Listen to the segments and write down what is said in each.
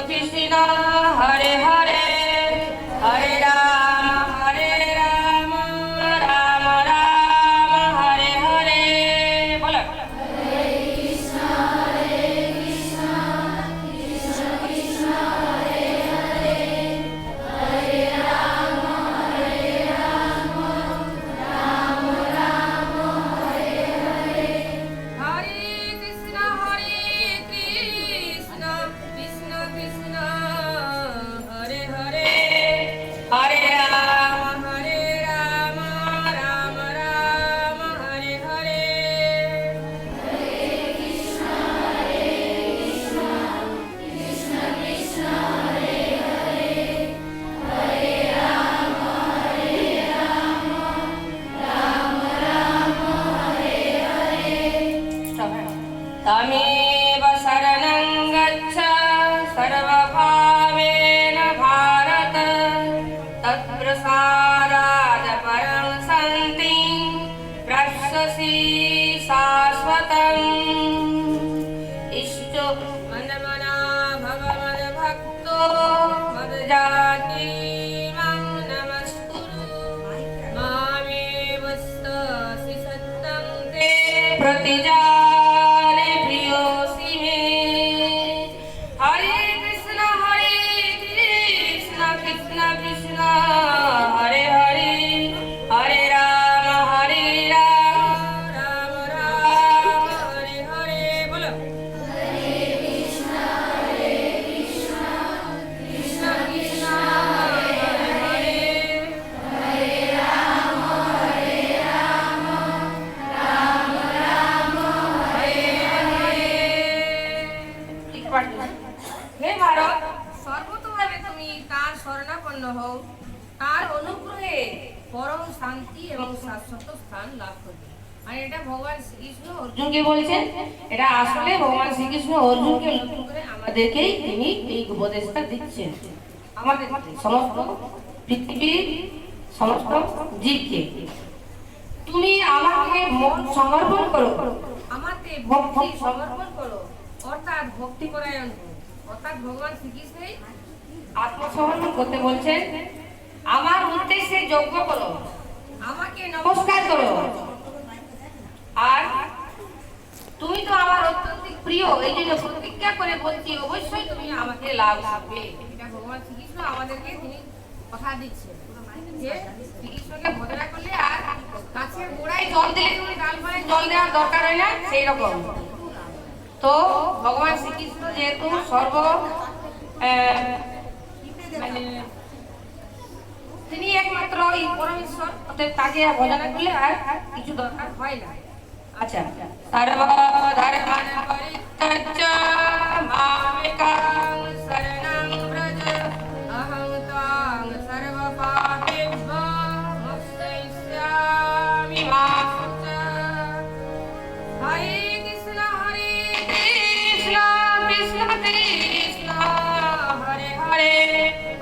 तपिसिना हरे हरे। शरणं गच्छ सर्वभावेन भारत। तत्प्रसादाय परं सन्ति प्रशसि शाश्वतम्। इष्टो मनमना भगवद्भक्तो मदजाति। শরণাপন্ন হও তার অনুগ্রহে পরম শান্তি এবং শাশ্বত স্থান লাভ করবে। আর এটা ভগবান শ্রীকৃষ্ণ অর্জুনকে বলছেন এটা আসলে ভগবান শ্রীকৃষ্ণ অর্জুনকে লক্ষ্য করে আমাদেরকেই তিনি এই উপদেশটা দিচ্ছেন। আমাদের সমস্ত পৃথিবীর সমস্ত জীবকে। তুমি আমাকে মন সমর্পণ করো। আমাকে ভক্তি সমর্পণ করো। অর্থাৎ ভক্তি পরায়ণ অর্থাৎ ভগবান শ্রীকৃষ্ণই আত্মসমর্পণ করতে বলছেন আমার উদ্দেশ্যে যজ্ঞ করো। আমাকে নমস্কার করো। আর তুমি তো আমার অত্যন্ত প্রিয় এই জন্য প্রতিজ্ঞা করে বলছি অবশ্যই তুমি আমাকে লাভ পাবে এটা ভগবান শ্রীকৃষ্ণ আমাদেরকে তিনি কথা দিচ্ছেন। যে শ্রীকৃষ্ণকে ভজনা করলে আর গাছের গোড়ায় জল দিলে তুমি ডালপালায় জল দেওয়ার দরকার হয় না সেই রকম। তো ভগবান শ্রীকৃষ্ণ যেহেতু সর্ব মানে তিনি একমাত্র এই পরমেশ্বর অতএব তাকে ভজনা করলে আর কিছু দরকার হয় না। আচ্ছা সর্বধর্মান পরিত্যজ্য মামেকাং শরণং ব্রজ অহং ত্বাং সর্বপাপেভ্যো মোক্ষয়িষ্যামি মা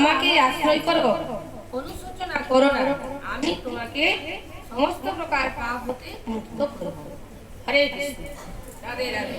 আমাকে আশ্রয় করো। অনুশোচনা করো না। আমি তোমাকে সমস্ত প্রকার পাপ হতে মুক্ত করব। হরে কৃষ্ণ। রাধে রাধে।